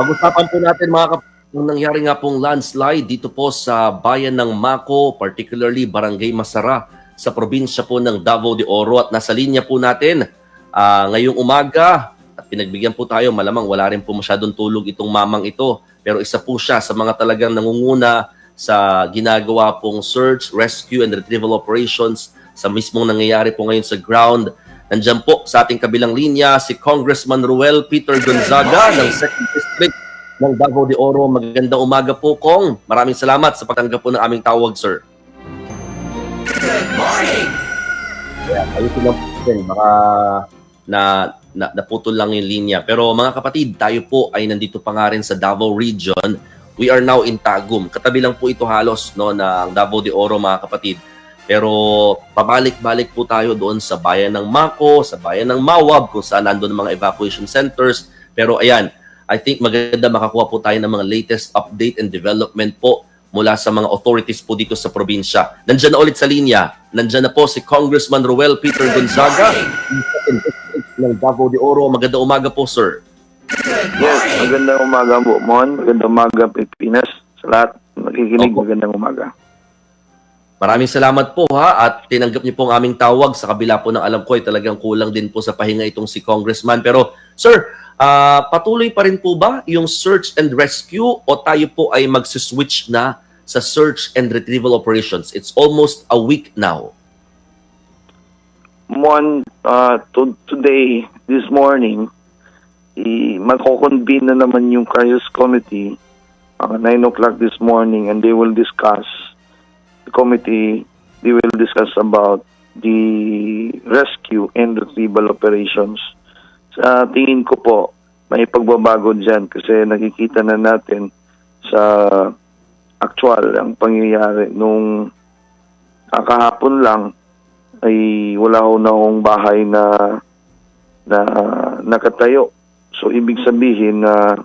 Pag-usapan po natin mga kap- yung nangyari nga pong landslide dito po sa bayan ng Mako, particularly Barangay Masara sa probinsya po ng Davao de Oro at nasa linya po natin ah, ngayong umaga at pinagbigyan po tayo malamang wala rin po masyadong tulog itong mamang ito pero isa po siya sa mga talagang nangunguna sa ginagawa pong search, rescue and retrieval operations sa mismong nangyayari po ngayon sa ground. Nandiyan po sa ating kabilang linya si Congressman Ruel Peter Gonzaga ng 2nd District ng Davao de Oro. Magandang umaga po, Kong. Maraming salamat sa pagtanggap po ng aming tawag, sir. Yeah, ayusin lang po din. Baka na, na, naputol lang yung linya. Pero mga kapatid, tayo po ay nandito pa nga rin sa Davao Region. We are now in Tagum. Katabi lang po ito halos no, ng Davao de Oro, mga kapatid. Pero pabalik-balik po tayo doon sa bayan ng Mako, sa bayan ng Mawab, kung saan nandun ang mga evacuation centers. Pero ayan, I think maganda makakuha po tayo ng mga latest update and development po mula sa mga authorities po dito sa probinsya. Nandiyan na ulit sa linya. Nandiyan na po si Congressman Ruel Peter Gonzaga ng Davao de Oro. Magandang umaga po, sir. Yes, magandang umaga po, Mon. Magandang umaga, Pilipinas. Sa lahat nakikinig, Opo. magandang umaga. Maraming salamat po ha at tinanggap niyo po ang aming tawag sa kabila po ng alam ko ay talagang kulang din po sa pahinga itong si Congressman. Pero sir, ah, patuloy pa rin po ba yung search and rescue o tayo po ay magsiswitch na sa search and retrieval operations? It's almost a week now. Mon, uh, to, today, this morning, i magko-convene na naman yung crisis committee uh, 9 o'clock this morning and they will discuss committee they will discuss about the rescue and retrieval operations sa tingin ko po may pagbabago dyan kasi nakikita na natin sa actual ang pangyayari nung ah, kahapon lang ay wala ho na akong bahay na na nakatayo. So ibig sabihin na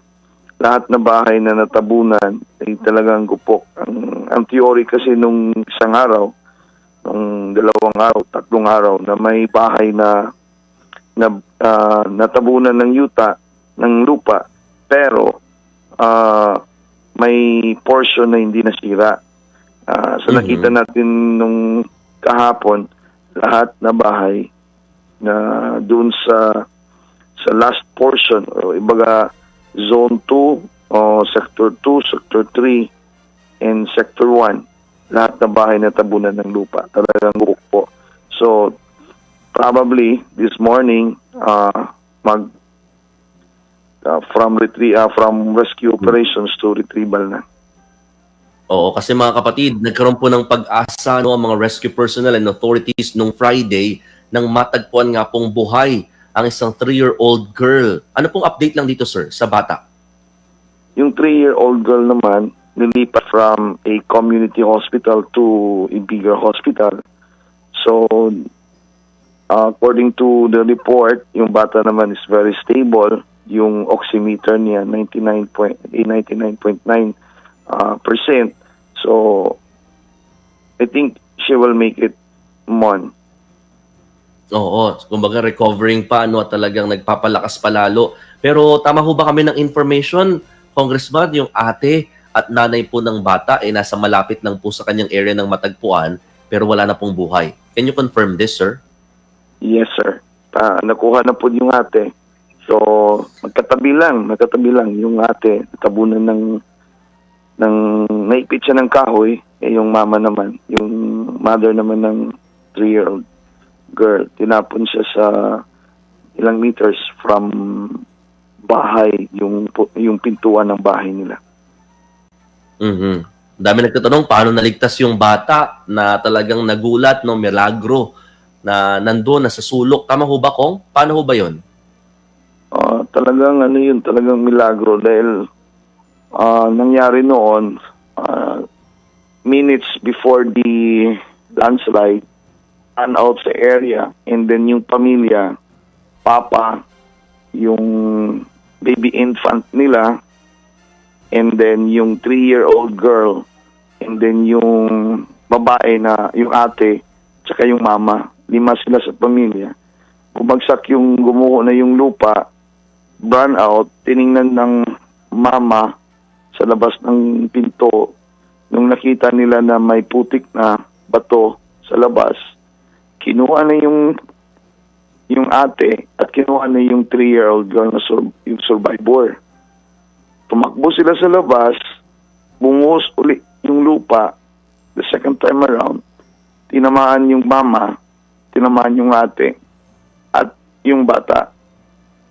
lahat na bahay na natabunan ay talagang gupok. Ang, ang theory kasi nung isang araw, nung dalawang araw, tatlong araw na may bahay na na ah, natabunan ng yuta ng lupa pero ah, may portion na hindi nasira. Ah, so Mhm. nakita natin nung kahapon lahat na bahay na doon sa sa last portion o ibaga zone 2 o sector 2, sector 3 and sector 1 lahat na bahay na tabunan ng lupa. Talagang buok po. So probably this morning uh, mag uh, from retrie uh, from rescue operations to retrieval na. Oo, kasi mga kapatid, nagkaroon po ng pag-asa no, ang mga rescue personnel and authorities nung Friday nang matagpuan nga pong buhay ang isang 3-year-old girl. Ano pong update lang dito, sir, sa bata? Yung three-year-old girl naman, nilipat from a community hospital to a bigger hospital. So, uh, according to the report, yung bata naman is very stable. Yung oximeter niya, 99 point, eh, 99.9 uh, percent. So, I think she will make it mon. Oo, kumbaga recovering pa no talagang nagpapalakas palalo. Pero tama ho ba kami ng information, Congressman, yung ate at nanay po ng bata ay nasa malapit lang po sa kanyang area ng matagpuan pero wala na pong buhay. Can you confirm this, sir? Yes, sir. Ah, nakuha na po yung ate. So, magkatabi lang, magkatabi lang yung ate, tabunan ng ng naipit siya ng kahoy, eh yung mama naman, yung mother naman ng three-year-old girl, tinapon siya sa ilang meters from bahay, yung yung pintuan ng bahay nila. Mhm. Dami nagtatanong paano naligtas yung bata na talagang nagulat no milagro na nandoon na sa sulok. Tama ho ba kong? Paano ho ba 'yon? Ah, talagang ano yun, talagang milagro dahil ah, nangyari noon ah, minutes before the landslide out sa area and then yung pamilya, papa, yung baby infant nila and then yung three-year-old girl and then yung babae na yung ate tsaka yung mama, lima sila sa pamilya bumagsak yung gumuho na yung lupa, burn out, tiningnan ng mama sa labas ng pinto nung nakita nila na may putik na bato sa labas. Kinuha na yung yung ate at kinuha na yung 3-year-old girl na sur- yung survivor. Tumakbo sila sa labas, bumuhos uli yung lupa the second time around. Tinamaan yung mama, tinamaan yung ate, at yung bata.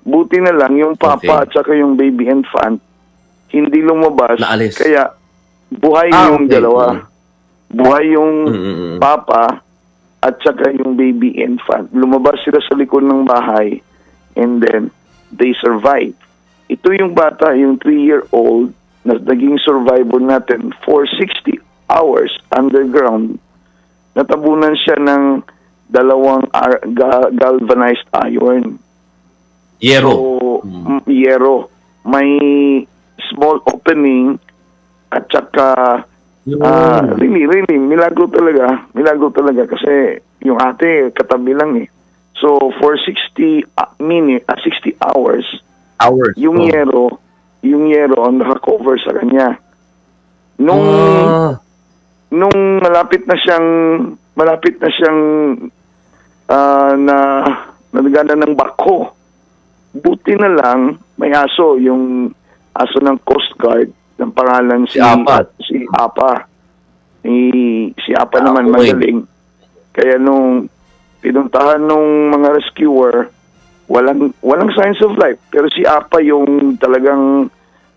Buti na lang yung papa Okay. at saka yung baby infant hindi lumabas. Naalis. Kaya buhay Ah, yung okay. dalawa. Mm. Buhay yung Mm, mm, mm. papa at saka yung baby infant. Lumabas sila sa likod ng bahay and then they survived. Ito yung bata, yung 3-year-old na naging survivor natin for 60 hours underground. Natabunan siya ng dalawang galvanized iron. Yero. So, mm, yero. May small opening at saka Ah, really, really, milagro talaga. Milagro talaga kasi yung ate katabi lang eh. So for 60 minutes, 60 hours, Hours. yung Oh. yero, yung yero ang naka-cover sa kanya. Nung Ah, nung malapit na siyang malapit na siyang ah, na nagana ng bako. Buti na lang may aso yung aso ng Coast Guard ng pangalan si Si Apa. si Apa. Ni si Apa Ah, naman okay. magaling. Kaya nung pinuntahan nung mga rescuer, walang walang signs of life. Pero si Apa yung talagang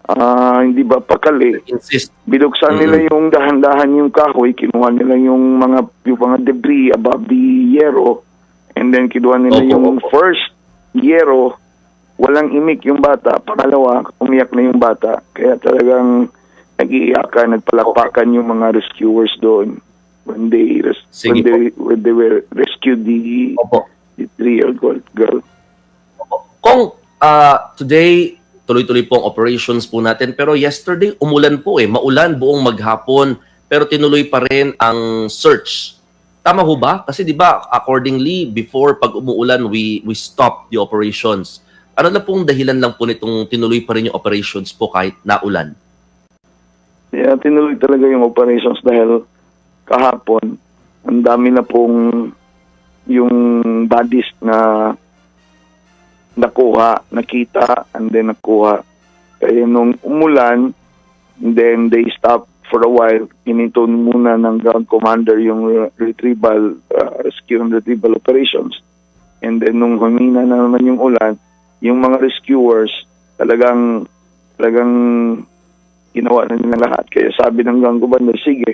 ah, hindi ba pakali insist. binuksan Mhm. nila yung dahan-dahan yung kahoy, kinuha nila yung mga yung mga debris above the yero, and then kinuha nila Opo, yung opo. first yero, walang imik yung bata, pangalawa, umiyak na yung bata. Kaya talagang nag-iiyakan, nagpalakpakan yung mga rescuers doon when they res- Sige when they, when they were rescued the, Opo. the three-year-old girl. Kung ah, today, tuloy-tuloy po ang operations po natin. Pero yesterday, umulan po eh. Maulan buong maghapon. Pero tinuloy pa rin ang search. Tama ho ba? Kasi di ba, accordingly, before pag umuulan, we, we stop the operations. Ano na pong dahilan lang po nitong tinuloy pa rin yung operations po kahit naulan? Kaya tinuloy talaga yung operations dahil kahapon, ang dami na pong yung bodies na nakuha, nakita, and then nakuha. Kaya nung umulan, then they stopped for a while. Ininton muna ng ground commander yung retrieval, uh, rescue and retrieval operations. And then nung humina na naman yung ulan, yung mga rescuers talagang talagang ginawa na nila lahat. Kaya sabi ng commander, sige,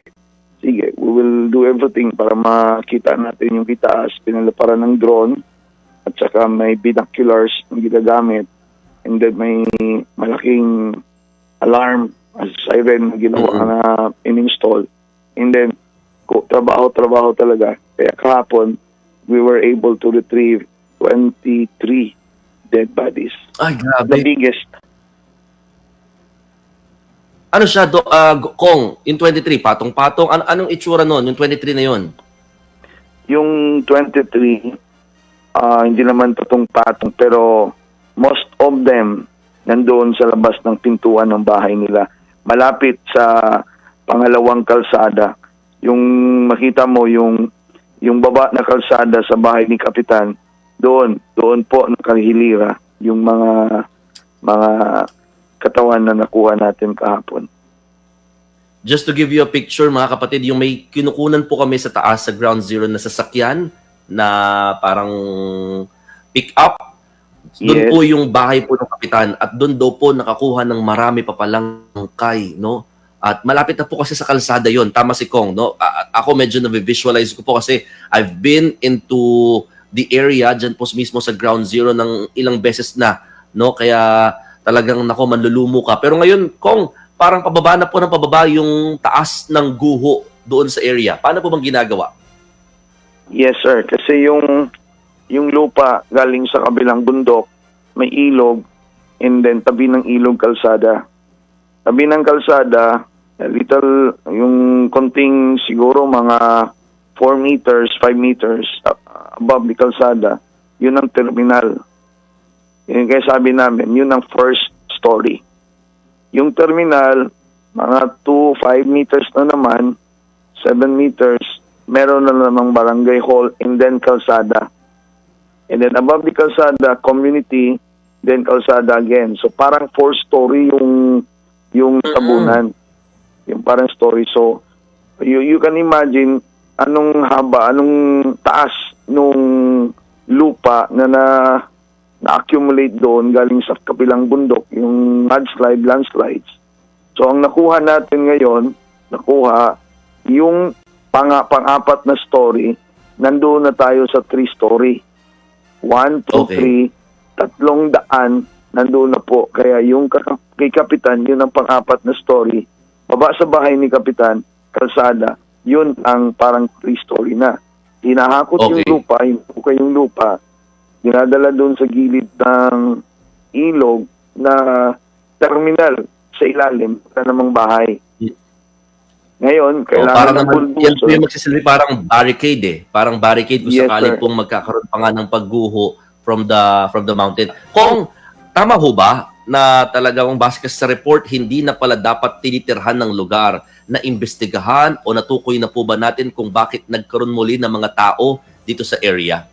sige, we will do everything para makita natin yung itaas. Pinalaparan ng drone at saka may binoculars na ginagamit and then may malaking alarm as siren na ginawa Mhm. na in-install. And then, ko, trabaho, trabaho talaga. Kaya kahapon, we were able to retrieve 23 dead bodies. Ay, The grabe. biggest Ano siya, do, ah, Kong, yung 23, patong-patong. Ano, anong itsura nun, yung 23 na yun? Yung 23, ah, hindi naman patong-patong, pero most of them nandoon sa labas ng pintuan ng bahay nila. Malapit sa pangalawang kalsada. Yung makita mo yung yung baba na kalsada sa bahay ni Kapitan, doon, doon po nakahilira yung mga mga katawan na nakuha natin kahapon. Just to give you a picture, mga kapatid, yung may kinukunan po kami sa taas sa ground zero na sasakyan na parang pick up. Doon Yes. po yung bahay po ng kapitan at doon daw po nakakuha ng marami pa palang kay, no? At malapit na po kasi sa kalsada yon Tama si Kong, no? A- a- ako medyo na-visualize ko po kasi I've been into the area dyan po mismo sa ground zero ng ilang beses na, no? Kaya talagang nako manlulumo ka. Pero ngayon, Kong, parang pababa na po ng pababa yung taas ng guho doon sa area. Paano po bang ginagawa? Yes, sir. Kasi yung yung lupa galing sa kabilang bundok, may ilog, and then tabi ng ilog kalsada. Tabi ng kalsada, little, yung konting siguro mga 4 meters, 5 meters uh, above the kalsada, yun ang terminal. Yun kaya sabi namin, yun ang first story. Yung terminal, mga 2, 5 meters na naman, 7 meters, meron na namang barangay hall and then kalsada. And then above the kalsada, community, then kalsada again. So parang four-story yung yung tabunan. Yung parang story. So you, you can imagine anong haba, anong taas nung lupa na na na-accumulate doon galing sa kapilang bundok, yung mudslide, landslides. So ang nakuha natin ngayon, nakuha yung pang pang-apat na story, nandoon na tayo sa three story. One, two, Okay. three, tatlong daan, nandoon na po. Kaya yung kay Kapitan, yun ang pang-apat na story. Baba sa bahay ni Kapitan, kalsada, yun ang parang three story na. Hinahakot yung Okay. lupa, hinuka yung lupa, dinadala doon sa gilid ng ilog na terminal sa ilalim na namang bahay. Ngayon, O, kailangan parang ng yan po yung magsisilbi parang barricade eh. Parang barricade kung Yes, sakali sir. pong magkakaroon pa nga ng pagguho from the from the mountain. Kung tama ho ba na talagang base kasi sa report, hindi na pala dapat tinitirhan ng lugar na imbestigahan o natukoy na po ba natin kung bakit nagkaroon muli ng mga tao dito sa area?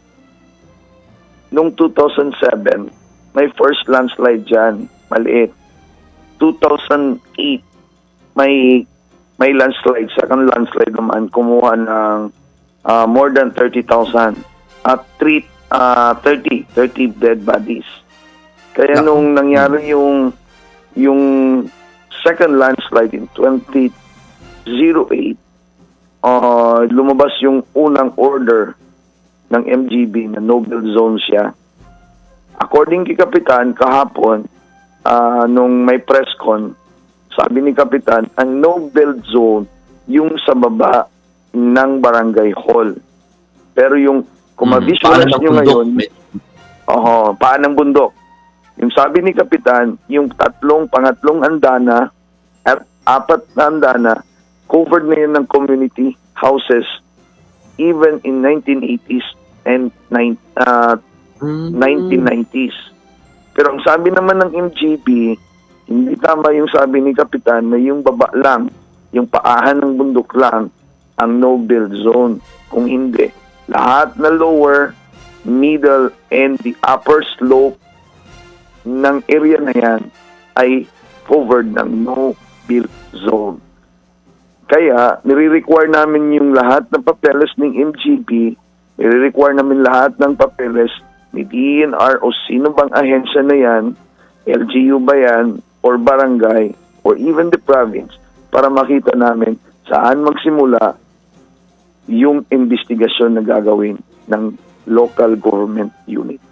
Noong 2007, may first landslide dyan, maliit. 2008, may may landslide, second landslide naman, kumuha ng ah, more than 30,000 at ah, 30, 30 dead bodies. Kaya Naku. nung nangyari yung yung second landslide in 2008, ah, lumabas yung unang order ng MGB na no-build zone siya. According kay Kapitan, kahapon, ah, nung may press con, sabi ni Kapitan, ang no-build zone yung sa baba ng barangay hall. Pero yung, kung Hmm, ma-visualize nyo ngayon, may- Oho, paan ng bundok. Yung sabi ni Kapitan, yung tatlong, pangatlong andana at apat na andana, covered na yun ng community houses even in 1980s and uh, Hmm. 1990s. Pero ang sabi naman ng MGB, hindi tama yung sabi ni Kapitan na yung baba lang, yung paahan ng bundok lang, ang no-build zone. Kung hindi, lahat na lower, middle, and the upper slope ng area na yan ay covered ng no-build zone. Kaya, nire-require namin yung lahat ng papeles ng MGB, nire-require namin lahat ng papeles ni DNR o sino bang ahensya na yan, LGU ba yan, or barangay, or even the province, para makita namin saan magsimula yung investigasyon na gagawin ng local government unit.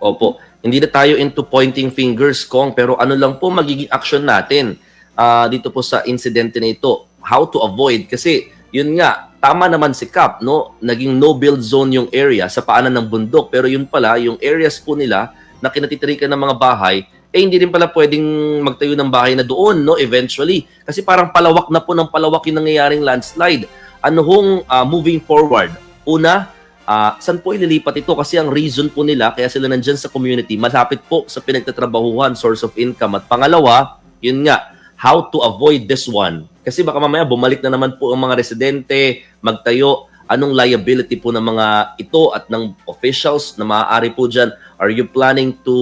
Opo. Hindi na tayo into pointing fingers, Kong, pero ano lang po magiging action natin ah, dito po sa insidente na ito? How to avoid? Kasi, yun nga, tama naman si Cap, no? Naging no-build zone yung area sa paanan ng bundok. Pero yun pala, yung areas po nila na kinatitirikan ng mga bahay, eh hindi rin pala pwedeng magtayo ng bahay na doon, no? Eventually. Kasi parang palawak na po ng palawak yung nangyayaring landslide. Ano hong ah, moving forward? Una, Ah, saan po ililipat ito? Kasi ang reason po nila, kaya sila nandyan sa community, malapit po sa pinagtatrabahuhan, source of income. At pangalawa, yun nga, how to avoid this one. Kasi baka mamaya bumalik na naman po ang mga residente, magtayo, anong liability po ng mga ito at ng officials na maaari po dyan? Are you planning to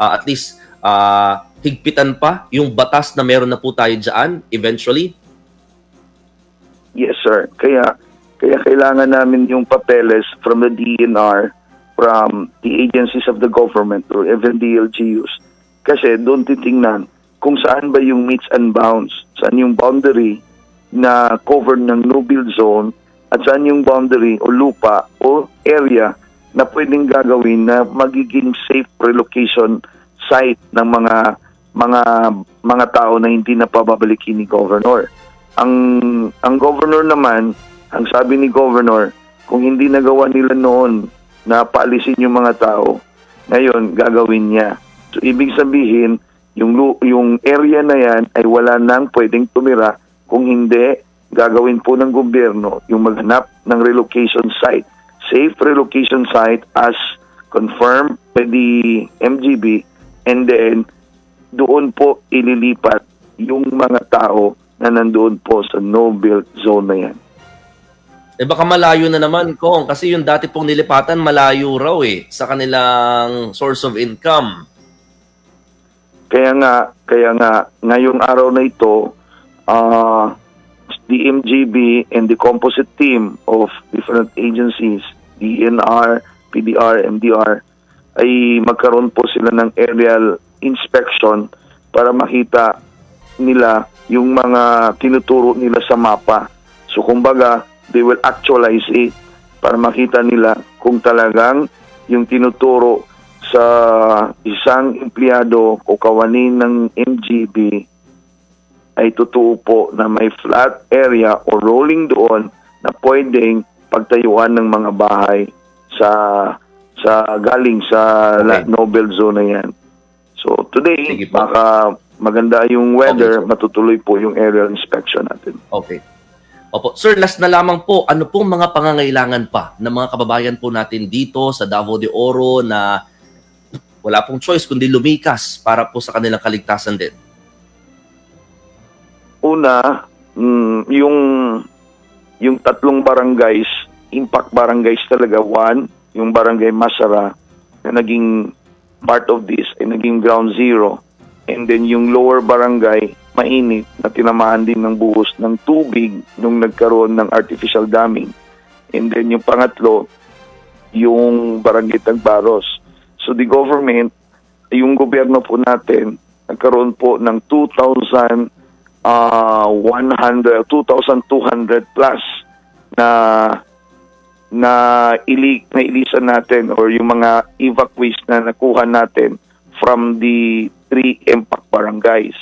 ah, at least ah, higpitan pa yung batas na meron na po tayo dyan eventually? Yes, sir. Kaya kaya kailangan namin yung papeles from the DNR, from the agencies of the government or even the LGUs. Kasi doon titingnan kung saan ba yung meets and bounds, saan yung boundary na covered ng no build zone at saan yung boundary o lupa o area na pwedeng gagawin na magiging safe relocation site ng mga mga mga tao na hindi na pababalikin ni governor. Ang ang governor naman, ang sabi ni governor, kung hindi nagawa nila noon na paalisin yung mga tao, ngayon gagawin niya. So ibig sabihin, yung yung area na yan ay wala nang pwedeng tumira kung hindi gagawin po ng gobyerno yung maghanap ng relocation site. Safe relocation site as confirmed by the MGB and then doon po ililipat yung mga tao na nandoon po sa no-build zone na yan. Eh baka malayo na naman, Kong. Kasi yung dati pong nilipatan, malayo raw eh. Sa kanilang source of income. Kaya nga, kaya nga, ngayong araw na ito, uh, the MGB and the composite team of different agencies, DNR, PDR, MDR, ay magkaroon po sila ng aerial inspection para makita nila yung mga tinuturo nila sa mapa. So kumbaga, they will actualize it para makita nila kung talagang yung tinuturo sa isang empleyado o kawanin ng MGB ay totoo po na may flat area o rolling doon na pwedeng pagtayuan ng mga bahay sa sa galing sa Okay. Nobel zone na yan. So today, baka maganda yung weather, Okay, sir. matutuloy po yung aerial inspection natin. Okay. Opo. Sir, last na lamang po, ano pong mga pangangailangan pa ng mga kababayan po natin dito sa Davao de Oro na wala pong choice kundi lumikas para po sa kanilang kaligtasan din? Una, mm, yung yung tatlong barangays, impact barangays talaga. One, yung barangay Masara na naging part of this ay naging ground zero. And then yung lower barangay, mainit tinamaan din ng buhos ng tubig nung nagkaroon ng artificial damming. And then yung pangatlo, yung barangay Tagbaros. So the government, yung gobyerno po natin, nagkaroon po ng 2,000 uh, 100 2,200 plus na na ili na ilisan natin or yung mga evacuees na nakuha natin from the three impact barangays.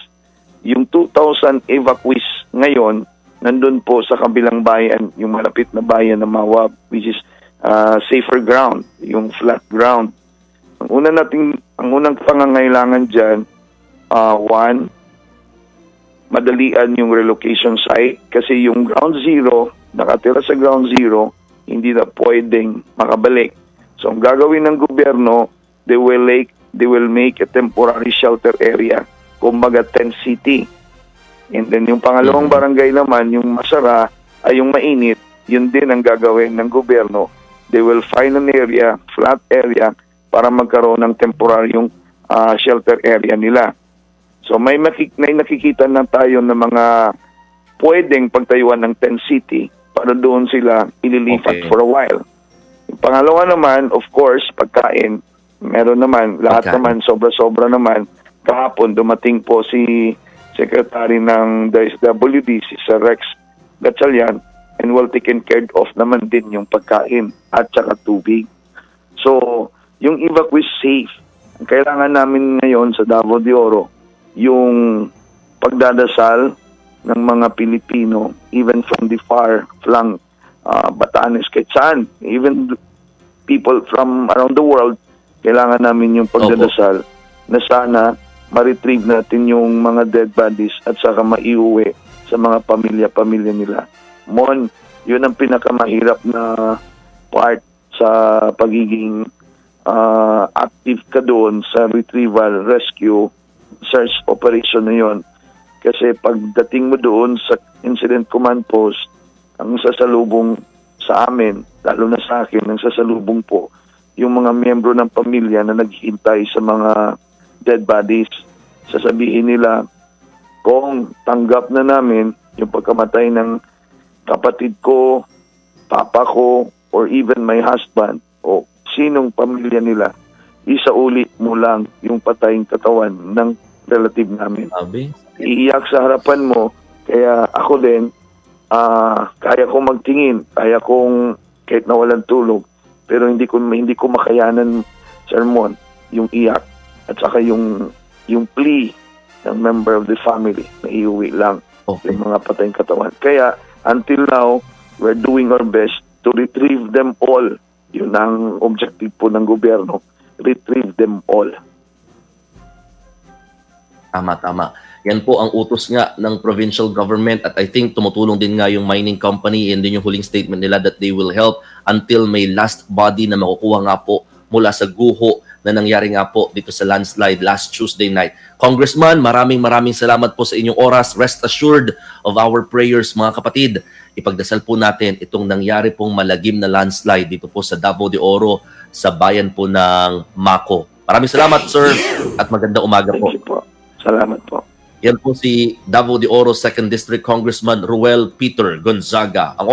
Yung 2,000 evacuees ngayon nandun po sa kabilang bayan, yung malapit na bayan ng Mawab, which is uh, safer ground, yung flat ground. Ang una nating, ang unang pangangailangan diyan, uh, one, madalian yung relocation site kasi yung ground zero, nakatira sa ground zero, hindi na pwedeng makabalik. So ang gagawin ng gobyerno, they will make, they will make a temporary shelter area, kumbaga tent city. And then yung pangalawang Mhm. barangay naman, yung masara, ay yung mainit, yun din ang gagawin ng gobyerno. They will find an area, flat area, para magkaroon ng temporaryong ah, shelter area nila. So may, makik- may nakikita na tayo ng mga pwedeng pagtayuan ng tent city para doon sila ililipat Okay. for a while. Yung pangalawa naman, of course, pagkain. Meron naman, lahat Pagkain. naman, sobra-sobra naman. Kahapon, dumating po si Secretary ng DSWD, si Sir Rex Gatchalian, and well taken care of naman din yung pagkain at saka tubig. So, yung evacuee safe, ang kailangan namin ngayon sa Davao de Oro, yung pagdadasal ng mga Pilipino, even from the far flung uh, Batanes, kahit saan, even people from around the world, kailangan namin yung pagdadasal na sana ma-retrieve natin yung mga dead bodies at saka maiuwi sa mga pamilya-pamilya nila. Mon, yun ang pinakamahirap na part sa pagiging ah, active ka doon sa retrieval, rescue, search operation na yon. Kasi pagdating mo doon sa incident command post, ang sasalubong sa amin, lalo na sa akin, ang sasalubong po, yung mga miyembro ng pamilya na naghihintay sa mga dead bodies. Sasabihin nila, kung tanggap na namin yung pagkamatay ng kapatid ko, papa ko, or even my husband, o sinong pamilya nila, isauli mo lang yung pataying katawan ng relative namin Sabi? iiyak sa harapan mo. Kaya ako din, ah kaya kong magtingin, kaya kong kahit nawalan tulog, pero hindi ko hindi ko makayanan sermon yung iyak at saka yung yung plea ng member of the family na iuwi lang Okay. yung mga patayang katawan. Kaya until now, we're doing our best to retrieve them all. Yun ang objective po ng gobyerno. Retrieve them all. Tama, tama. Yan po ang utos nga ng provincial government at I think tumutulong din nga yung mining company and din yung huling statement nila that they will help until may last body na makukuha nga po mula sa guho na nangyari nga po dito sa landslide last Tuesday night. Congressman, maraming maraming salamat po sa inyong oras. Rest assured of our prayers mga kapatid. Ipagdasal po natin itong nangyari pong malagim na landslide dito po sa Davao de Oro sa bayan po ng Mako. Maraming salamat sir at magandang umaga po. Po. Salamat po. Yan po si Davao de Oro 2nd District Congressman Ruel Peter Gonzaga. Ang